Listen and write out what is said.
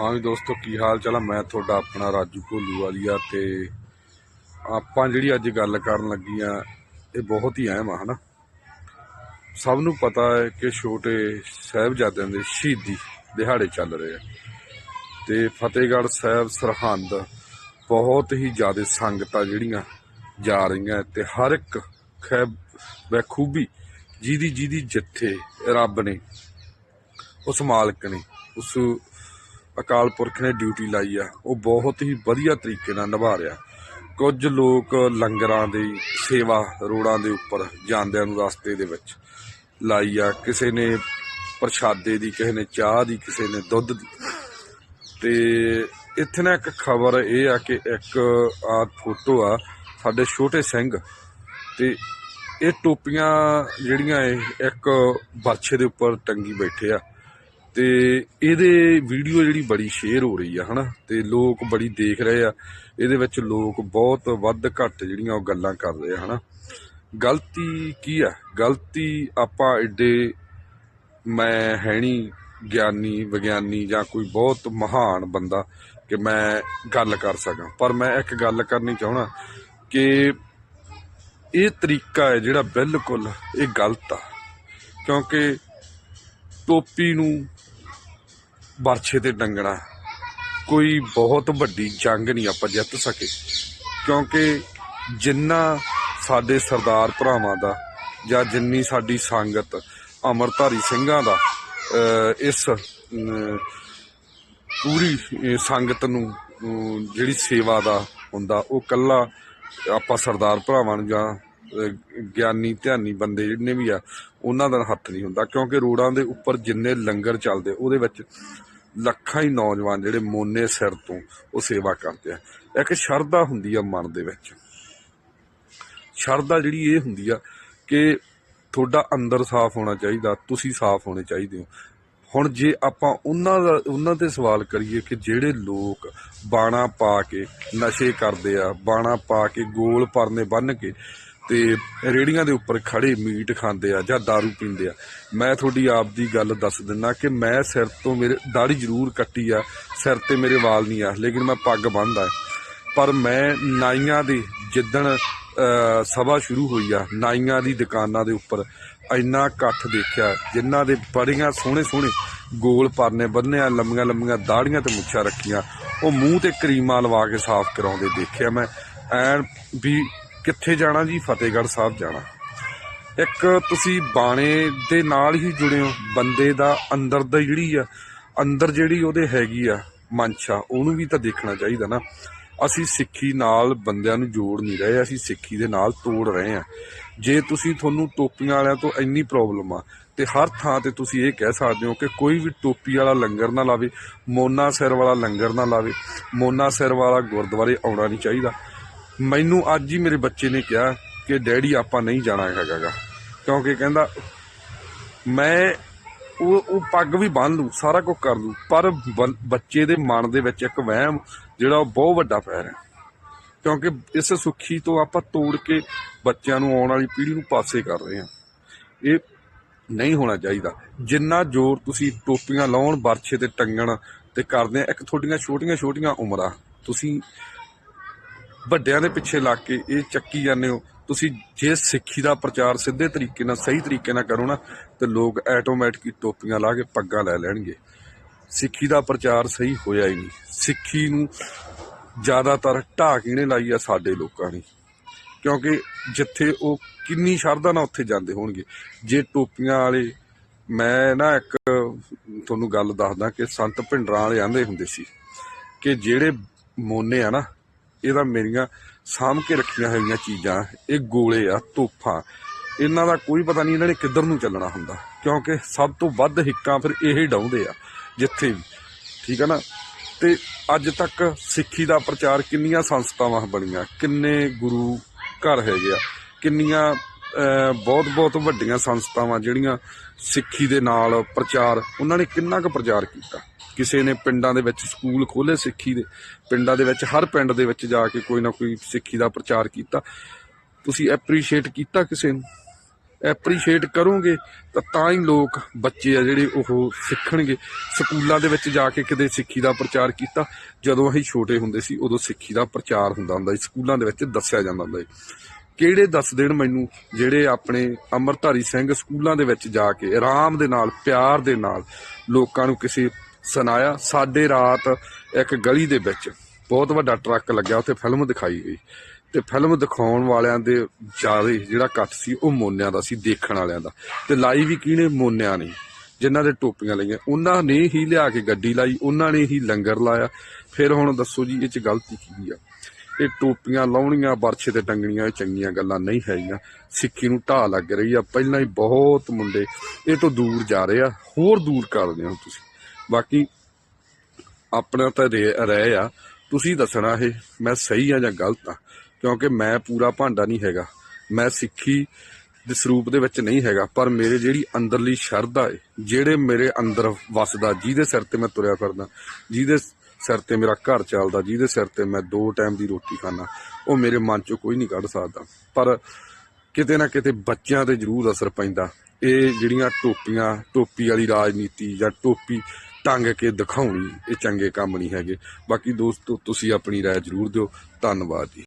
ਹਾਂ ਵੀ ਦੋਸਤੋ, ਕੀ ਹਾਲ ਚਾਲ ਆ? ਮੈਂ ਤੁਹਾਡਾ ਆਪਣਾ ਰਾਜੂ ਭੋਲੂ ਵਾਲੀਆ ਤੇ ਆਪਾਂ ਜਿਹੜੀ ਅੱਜ ਗੱਲ ਕਰਨ ਲੱਗੀ ਆ, ਇਹ ਬਹੁਤ ਹੀ ਅਹਿਮ ਆ, ਹਨਾ? ਸਭ ਨੂੰ ਪਤਾ ਹੈ ਕਿ ਛੋਟੇ ਸਾਹਿਬਜ਼ਾਦਿਆਂ ਦੇ ਸ਼ਹੀਦੀ ਦਿਹਾੜੇ ਚੱਲ ਰਹੇ ਆ। ਤੇ ਫਤਿਹਗੜ੍ਹ ਸਾਹਿਬ ਸਰਹੰਦ ਬਹੁਤ ਹੀ ਜ਼ਿਆਦਾ ਸੰਗਤਾਂ ਜਿਹੜੀਆਂ ਜਾ ਰਹੀਆਂ ਤੇ ਹਰ ਇੱਕ ਖੈਬ ਬਖੂਬੀ ਜਿਹਦੀ ਜਿਹਦੀ ਜਿੱਥੇ ਰੱਬ ਨੇ, ਉਸ ਮਾਲਕ ਨੇ, ਉਸ ਅਕਾਲ ਪੁਰਖ ਨੇ ਡਿਊਟੀ ਲਾਈ ਆ। ਉਹ ਬਹੁਤ ਹੀ ਵਧੀਆ ਤਰੀਕੇ ਨਾਲ ਨਿਭਾ ਰਿਹਾ। ਕੁਝ ਲੋਕ ਲੰਗਰਾਂ ਦੀ ਸੇਵਾ ਰੋਡਾਂ ਦੇ ਉੱਪਰ ਜਾਂਦਿਆਂ ਨੂੰ ਰਸਤੇ ਦੇ ਵਿੱਚ ਲਾਈ ਆ। ਕਿਸੇ ਨੇ ਪ੍ਰਸ਼ਾਦੇ ਦੀ, ਕਿਸੇ ਨੇ ਚਾਹ ਦੀ, ਕਿਸੇ ਨੇ ਦੁੱਧ ਦੀ। ਤੇ ਇੱਥੇ ਨਾ ਇੱਕ ਖਬਰ ਇਹ ਆ ਕਿ ਇੱਕ ਆ ਫੋਟੋ ਆ ਸਾਡੇ ਛੋਟੇ ਸਿੰਘ ਤੇ ਇਹ ਟੋਪੀਆਂ ਜਿਹੜੀਆਂ ਇਹ ਇੱਕ ਬਰਛੇ ਦੇ ਉੱਪਰ ਟੰਗੀ ਬੈਠੇ ਆ। ਤੇ ਇਹਦੇ ਵੀਡੀਓ ਜਿਹੜੀ ਬੜੀ ਸ਼ੇਅਰ ਹੋ ਰਹੀ ਆ, ਹਨਾ? ਤੇ ਲੋਕ ਬੜੀ ਦੇਖ ਰਹੇ ਆ। ਇਹਦੇ ਵਿੱਚ ਲੋਕ ਬਹੁਤ ਵੱਧ ਘੱਟ ਜਿਹੜੀਆਂ ਉਹ ਗੱਲਾਂ ਕਰ ਰਹੇ ਆ, ਹਨਾ? ਗਲਤੀ ਕੀ ਆ? ਗਲਤੀ ਆਪਾਂ ਐਡੇ ਮੈਂ ਹੈ ਨਹੀਂ ਗਿਆਨੀ, ਵਿਗਿਆਨੀ ਜਾਂ ਕੋਈ ਬਹੁਤ ਮਹਾਨ ਬੰਦਾ ਕਿ ਮੈਂ ਗੱਲ ਕਰ ਸਕਾਂ। ਪਰ ਮੈਂ ਇੱਕ ਗੱਲ ਕਰਨੀ ਚਾਹਣਾ ਕਿ ਇਹ ਤਰੀਕਾ ਹੈ ਜਿਹੜਾ ਬਿਲਕੁਲ ਇਹ ਗਲਤ ਆ। ਕਿਉਂਕਿ ਟੋਪੀ ਨੂੰ ਵਰਛੇ ਤੇ ਡੰਗਣਾ। ਕੋਈ ਬਹੁਤ ਵੱਡੀ ਜੰਗ ਨਹੀਂ ਆਪਾਂ ਜਿੱਤ ਸਕੇ। ਕਿਉਂਕਿ ਜਿੰਨਾ ਸਾਡੇ ਸਰਦਾਰ ਭਰਾਵਾਂ ਦਾ ਜਾਂ ਜਿੰਨੀ ਸਾਡੀ ਸੰਗਤ ਅਮਰਧਾਰੀ ਸਿੰਘਾਂ ਦਾ ਇਸ ਪੂਰੀ ਸੰਗਤ ਨੂੰ ਜਿਹੜੀ ਸੇਵਾ ਦਾ ਹੁੰਦਾ, ਉਹ ਕੱਲਾ ਆਪਾਂ ਸਰਦਾਰ ਭਰਾਵਾਂ ਨੂੰ ਜਾਂ ਗਿਆਨੀ ਧਿਆਨੀ ਬੰਦੇ ਜਿੰਨੇ ਵੀ ਆ, ਉਹਨਾਂ ਦਾ ਹੱਥ ਨਹੀਂ ਹੁੰਦਾ, ਕਿਉਂਕਿ ਰੋੜਾਂ ਦੇ ਉੱਪਰ ਜਿੰਨੇ ਲੰਗਰ ਚੱਲਦੇ, ਉਹਦੇ ਵਿੱਚ ਲੱਖਾਂ ਹੀ ਨੌਜਵਾਨ ਜਿਹੜੇ ਮੋਨੇ ਸਿਰ ਤੋਂ ਉਹ ਸੇਵਾ ਕਰਦੇ ਆ। ਇੱਕ ਸ਼ਰਧਾ ਹੁੰਦੀ ਆ ਮਨ ਦੇ ਵਿੱਚ। ਸ਼ਰਧਾ ਜਿਹੜੀ ਇਹ ਹੁੰਦੀ ਆ ਕਿ ਤੁਹਾਡਾ ਅੰਦਰ ਸਾਫ਼ ਹੋਣਾ ਚਾਹੀਦਾ, ਤੁਸੀਂ ਸਾਫ਼ ਹੋਣੇ ਚਾਹੀਦੇ ਹੋ। ਹੁਣ ਜੇ ਆਪਾਂ ਉਹਨਾਂ ਦਾ, ਉਹਨਾਂ ਤੇ ਸਵਾਲ ਕਰੀਏ ਕਿ ਜਿਹੜੇ ਲੋਕ ਬਾਣਾ ਪਾ ਕੇ ਨਸ਼ੇ ਕਰਦੇ ਆ, ਬਾਣਾ ਪਾ ਕੇ ਗੋਲ ਪਰਨੇ ਬੰਨ ਕੇ ਤੇ ਰੇੜੀਆਂ ਦੇ ਉੱਪਰ ਖੜੇ ਮੀਟ ਖਾਂਦੇ ਆ ਜਾਂ दारू ਪੀਂਦੇ ਆ। ਮੈਂ ਤੁਹਾਡੀ ਆਪ ਦੀ ਗੱਲ ਦੱਸ ਦਿੰਦਾ ਕਿ ਮੈਂ ਸਿਰ ਤੋਂ ਮੇਰੇ ਦਾੜੀ ਜ਼ਰੂਰ ਕੱਟੀ ਆ, ਸਿਰ ਤੇ ਮੇਰੇ ਵਾਲ ਨਹੀਂ ਆ, ਲੇਕਿਨ ਮੈਂ ਪੱਗ ਬੰਨਦਾ। ਪਰ ਮੈਂ ਨਾਈਆਂ ਦੇ ਜਿੱਦਣ ਸਭਾ ਸ਼ੁਰੂ ਹੋਈ ਆ, ਨਾਈਆਂ ਦੀ ਦੁਕਾਨਾਂ ਦੇ ਉੱਪਰ ਇੰਨਾ ਇਕੱਠ ਦੇਖਿਆ, ਜਿਨ੍ਹਾਂ ਦੇ ਬੜੀਆਂ ਸੋਹਣੇ ਸੋਹਣੇ ਗੋਲ ਪਰਨੇ ਬੰਨਿਆ ਲੰਮੀਆਂ ਲੰਮੀਆਂ ਦਾੜੀਆਂ ਤੇ ਮੁੱਛਾਂ ਰੱਖੀਆਂ। ਉਹ ਮੂੰਹ ਤੇ ਕਰੀਮਾਂ ਲਵਾ ਕੇ ਸਾਫ਼ ਕਰਾਉਂਦੇ ਦੇਖਿਆ ਮੈਂ। ਐਨ ਵੀ ਕਿੱਥੇ ਜਾਣਾ ਜੀ? ਫਤਿਹਗੜ੍ਹ ਸਾਹਿਬ ਜਾਣਾ। ਇੱਕ ਤੁਸੀਂ ਬਾਣੇ ਦੇ ਨਾਲ ਹੀ ਜੁੜੇ ਹੋ। ਬੰਦੇ ਦਾ ਅੰਦਰ ਦਾ ਜਿਹੜੀ ਆ, ਅੰਦਰ ਜਿਹੜੀ ਉਹਦੇ ਹੈਗੀ ਆ ਮਨਸ਼ਾ ਉਹਨੂੰ ਵੀ ਤਾਂ ਦੇਖਣਾ ਚਾਹੀਦਾ ਨਾ। ਅਸੀਂ ਸਿੱਖੀ ਨਾਲ ਬੰਦਿਆਂ ਨੂੰ ਜੋੜ ਨਹੀਂ ਰਹੇ, ਅਸੀਂ ਸਿੱਖੀ ਦੇ ਨਾਲ ਤੋੜ ਰਹੇ ਆ। ਜੇ ਤੁਸੀਂ ਤੁਹਾਨੂੰ ਟੋਪੀਆਂ ਵਾਲਿਆਂ ਤੋਂ ਇੰਨੀ ਪ੍ਰੋਬਲਮ ਆ, ਤੇ ਹਰ ਥਾਂ ਤੇ ਤੁਸੀਂ ਇਹ ਕਹਿ ਸਕਦੇ ਹੋ ਕਿ ਕੋਈ ਵੀ ਟੋਪੀ ਵਾਲਾ ਲੰਗਰ ਨਾ ਲਾਵੇ, ਮੋਨਾ ਸਿਰ ਵਾਲਾ ਲੰਗਰ ਨਾ ਲਾਵੇ, ਮੋਨਾ ਸਿਰ ਵਾਲਾ ਗੁਰਦੁਆਰੇ ਆਉਣਾ ਨਹੀਂ ਚਾਹੀਦਾ। ਮੈਨੂੰ ਅੱਜ ਹੀ ਮੇਰੇ ਬੱਚੇ ਨੇ ਕਿਹਾ ਕਿ ਡੈਡੀ ਆਪਾਂ ਨਹੀਂ ਜਾਣਾ ਹੈਗਾ ਕਿਉਂਕਿ ਕਹਿੰਦਾ, ਮੈਂ ਉਹ ਉਹ ਪੱਗ ਵੀ ਬੰਨ ਲੂ ਸਾਰਾ ਕੁਝ ਕਰ ਲੂ ਪਰ ਬ- ਬੱਚੇ ਦੇ ਮਨ ਦੇ ਵਿੱਚ ਇੱਕ ਵਹਿਮ ਜਿਹੜਾ ਉਹ ਬਹੁਤ ਵੱਡਾ ਪੈ ਰਿਹਾ ਕਿਉਂਕਿ ਇਸ ਸੁੱਖੀ ਤੋਂ ਆਪਾਂ ਤੋੜ ਕੇ ਬੱਚਿਆਂ ਨੂੰ ਆਉਣ ਵਾਲੀ ਪੀੜ੍ਹੀ ਨੂੰ ਪਾਸੇ ਕਰ ਰਹੇ ਹਾਂ। ਇਹ ਨਹੀਂ ਹੋਣਾ ਚਾਹੀਦਾ। ਜਿੰਨਾ ਜ਼ੋਰ ਤੁਸੀਂ ਟੋਪੀਆਂ ਲਾਉਣ ਬਰਛੇ ਤੇ ਟੰਗਣ ਤੇ ਕਰਦੇ ਆ, ਇੱਕ ਤੁਹਾਡੀਆਂ ਛੋਟੀਆਂ ਛੋਟੀਆਂ ਉਮਰਾਂ, ਤੁਸੀਂ ਵੱਡਿਆਂ ਦੇ ਪਿੱਛੇ ਲੱਗ ਕੇ ਇਹ ਚੱਕੀ ਜਾਂਦੇ ਹੋ। ਤੁਸੀਂ ਜੇ ਸਿੱਖੀ ਦਾ ਪ੍ਰਚਾਰ ਸਿੱਧੇ ਤਰੀਕੇ ਨਾਲ, ਸਹੀ ਤਰੀਕੇ ਨਾਲ ਕਰੋ ਨਾ, ਤੇ ਲੋਕ ਆਟੋਮੈਟਿਕ ਟੋਪੀਆਂ ਲਾ ਕੇ ਪੱਗਾਂ ਲੈ ਲੈਣਗੇ। ਸਿੱਖੀ ਦਾ ਪ੍ਰਚਾਰ ਸਹੀ ਹੋਇਆ ਹੀ ਨਹੀਂ। ਸਿੱਖੀ ਨੂੰ ਜ਼ਿਆਦਾਤਰ ਢਾਹ ਕਿਹਨੇ ਲਾਈ ਆ? ਸਾਡੇ ਲੋਕਾਂ ਨੇ। ਕਿਉਂਕਿ ਜਿੱਥੇ ਉਹ ਕਿੰਨੀ ਸ਼ਰਧਾ ਨਾਲ ਉੱਥੇ ਜਾਂਦੇ ਹੋਣਗੇ। ਜੇ ਟੋਪੀਆਂ ਵਾਲੇ, ਮੈਂ ਨਾ ਇੱਕ ਤੁਹਾਨੂੰ ਗੱਲ ਦੱਸਦਾ ਕਿ ਸੰਤ ਭਿੰਡਰਾਂ ਵਾਲੇ ਆਂਦੇ ਹੁੰਦੇ ਸੀ ਕਿ ਜਿਹੜੇ ਮੋਨੇ ਆ ਨਾ ਇਹਦਾ ਮੇਰੀਆਂ ਸਾਂਭ ਕੇ ਰੱਖੀਆਂ ਹੋਈਆਂ ਚੀਜ਼ਾਂ, ਇਹ ਗੋਲੇ ਆ ਤੋਫਾਂ ਇਹਨਾਂ ਦਾ ਕੋਈ ਪਤਾ ਨਹੀਂ ਇਹਨਾਂ ਨੇ ਕਿੱਧਰ ਨੂੰ ਚੱਲਣਾ ਹੁੰਦਾ। ਕਿਉਂਕਿ ਸਭ ਤੋਂ ਵੱਧ ਹਿੱਕਾਂ ਫਿਰ ਇਹ ਹੀ ਡਾਉਂਦੇ ਆ, ਜਿੱਥੇ ਵੀ। ਠੀਕ ਹੈ ਨਾ? ਤੇ ਅੱਜ ਤੱਕ ਸਿੱਖੀ ਦਾ ਪ੍ਰਚਾਰ ਕਿੰਨੀਆਂ ਸੰਸਥਾਵਾਂ ਬਣੀਆਂ, ਕਿੰਨੇ ਗੁਰੂ ਘਰ ਹੈਗੇ ਆ, ਕਿੰਨੀਆਂ ਬਹੁਤ ਬਹੁਤ ਵੱਡੀਆਂ ਸੰਸਥਾਵਾਂ ਜਿਹੜੀਆਂ ਸਿੱਖੀ ਦੇ ਨਾਲ ਪ੍ਰਚਾਰ, ਉਹਨਾਂ ਨੇ ਕਿੰਨਾ ਕੁ ਪ੍ਰਚਾਰ ਕੀਤਾ? ਕਿਸੇ ਨੇ ਪਿੰਡਾਂ ਦੇ ਵਿੱਚ ਸਕੂਲ ਖੋਲੇ ਸਿੱਖੀ ਦੇ, ਪਿੰਡਾਂ ਦੇ ਵਿੱਚ, ਹਰ ਪਿੰਡ ਦੇ ਵਿੱਚ ਜਾ ਕੇ ਕੋਈ ਨਾ ਕੋਈ ਸਿੱਖੀ ਦਾ ਪ੍ਰਚਾਰ ਕੀਤਾ। ਤੁਸੀਂ ਐਪਰੀਸ਼ੀਏਟ ਕੀਤਾ ਕਿਸੇ ਨੂੰ? ਐਪਰੀਸ਼ੀਏਟ ਕਰੋਗੇ ਤਾਂ ਤਾਂ ਹੀ ਲੋਕ ਬੱਚੇ ਆ ਜਿਹੜੇ ਉਹ ਸਿੱਖਣਗੇ। ਸਕੂਲਾਂ ਦੇ ਵਿੱਚ ਜਾ ਕੇ ਕਿਤੇ ਸਿੱਖੀ ਦਾ ਪ੍ਰਚਾਰ ਕੀਤਾ। ਜਦੋਂ ਅਸੀਂ ਛੋਟੇ ਹੁੰਦੇ ਸੀ ਉਦੋਂ ਸਿੱਖੀ ਦਾ ਪ੍ਰਚਾਰ ਹੁੰਦਾ ਹੁੰਦਾ ਸੀ। ਸਕੂਲਾਂ ਦੇ ਵਿੱਚ ਦੱਸਿਆ ਜਾਂਦਾ ਹੁੰਦਾ ਸੀ। ਕਿਹੜੇ ਦੱਸ ਦੇਣ ਮੈਨੂੰ ਜਿਹੜੇ ਆਪਣੇ ਅੰਮ੍ਰਿਤਧਾਰੀ ਸਿੰਘ ਸਕੂਲਾਂ ਦੇ ਵਿੱਚ ਜਾ ਕੇ ਆਰਾਮ ਦੇ ਨਾਲ, ਪਿਆਰ ਦੇ ਨਾਲ ਲੋਕਾਂ ਨੂੰ ਕਿਸੇ ਸੁਣਾਇਆ? ਸਾਡੇ ਰਾਤ ਇੱਕ ਗਲੀ ਦੇ ਵਿੱਚ ਬਹੁਤ ਵੱਡਾ ਟਰੱਕ ਲੱਗਿਆ, ਉੱਥੇ ਫਿਲਮ ਦਿਖਾਈ ਗਈ ਤੇ ਫਿਲਮ ਦਿਖਾਉਣ ਵਾਲਿਆਂ ਦੇ ਜ਼ਿਆਦਾ ਜਿਹੜਾ ਇਕੱਠ ਸੀ, ਉਹ ਮੋਨਿਆਂ ਦਾ ਸੀ, ਦੇਖਣ ਵਾਲਿਆਂ ਦਾ ਤੇ ਲਾਈ ਵੀ ਕਿਹਨੇ? ਮੋਨਿਆਂ ਨੇ ਜਿਨ੍ਹਾਂ ਦੇ ਟੋਪੀਆਂ ਲਈਆਂ। ਉਹਨਾਂ ਨੇ ਹੀ ਲਿਆ ਕੇ ਗੱਡੀ ਲਾਈ, ਉਹਨਾਂ ਨੇ ਹੀ ਲੰਗਰ ਲਾਇਆ। ਫਿਰ ਹੁਣ ਦੱਸੋ ਜੀ, ਇਹ ਚ ਗਲਤੀ ਕੀ ਆ? ਇਹ ਟੋਪੀਆਂ ਲਾਉਣੀਆਂ ਬਰਛੇ ਤੇ ਟੰਗਣੀਆਂ, ਇਹ ਚੰਗੀਆਂ ਗੱਲਾਂ ਨਹੀਂ ਹੈਗੀਆਂ। ਸਿੱਖੀ ਨੂੰ ਢਾਹ ਲੱਗ ਰਹੀ ਆ। ਪਹਿਲਾਂ ਹੀ ਬਹੁਤ ਮੁੰਡੇ ਇਹ ਤੋਂ ਦੂਰ ਜਾ ਰਹੇ ਆ। ਹੋਰ ਦੂਰ ਕਰਦੇ ਹੋ ਤੁਸੀਂ। ਬਾਕੀ ਆਪਣਾ ਤਾਂ ਰੇ- ਰਹਿ ਆ। ਤੁਸੀਂ ਦੱਸਣਾ ਇਹ, ਮੈਂ ਸਹੀ ਆ ਜਾਂ ਗਲਤ ਆ? ਕਿਉਂਕਿ ਮੈਂ ਪੂਰਾ ਭਾਂਡਾ ਨਹੀਂ ਹੈਗਾ। ਮੈਂ ਸਿੱਖੀ ਦੇ ਸਰੂਪ ਦੇ ਵਿੱਚ ਨਹੀਂ ਹੈਗਾ। ਪਰ ਮੇਰੇ ਜਿਹੜੀ ਅੰਦਰਲੀ ਸ਼ਰਧਾ ਏ, ਜਿਹੜੇ ਮੇਰੇ ਅੰਦਰ ਵਸਦਾ, ਜਿਹਦੇ ਸਿਰ ਤੇ ਮੈਂ ਤੁਰਿਆ ਫਿਰਦਾ, ਜਿਹਦੇ ਸਿਰ ਤੇ ਮੇਰਾ ਘਰ ਚੱਲਦਾ ਜਿਹਦੇ ਸਿਰ ਤੇ ਮੈਂ ਦੋ ਟਾਈਮ ਦੀ ਰੋਟੀ ਖਾਣਾ ਉਹ ਮੇਰੇ ਮਨ ਚੋਂ ਕੋਈ ਨਹੀਂ ਕੱਢ ਸਕਦਾ ਪਰ ਕਿਤੇ ਨਾ ਕਿਤੇ ਬੱਚਿਆਂ ਤੇ ਜ਼ਰੂਰ ਅਸਰ ਪੈਂਦਾ ਇਹ ਜਿਹੜੀਆਂ ਟੋਪੀਆਂ ਟੋਪੀ ਵਾਲੀ ਰਾਜਨੀਤੀ ਜਾਂ ਟੋਪੀ ਟੰਗ ਕੇ ਦਿਖਾਉਣੀ ਇਹ ਚੰਗੇ ਕੰਮ ਨਹੀਂ ਹੈਗੇ ਬਾਕੀ ਦੋਸਤੋ ਤੁਸੀਂ ਆਪਣੀ رائے ਜ਼ਰੂਰ ਦਿਓ ਧੰਨਵਾਦ ਜੀ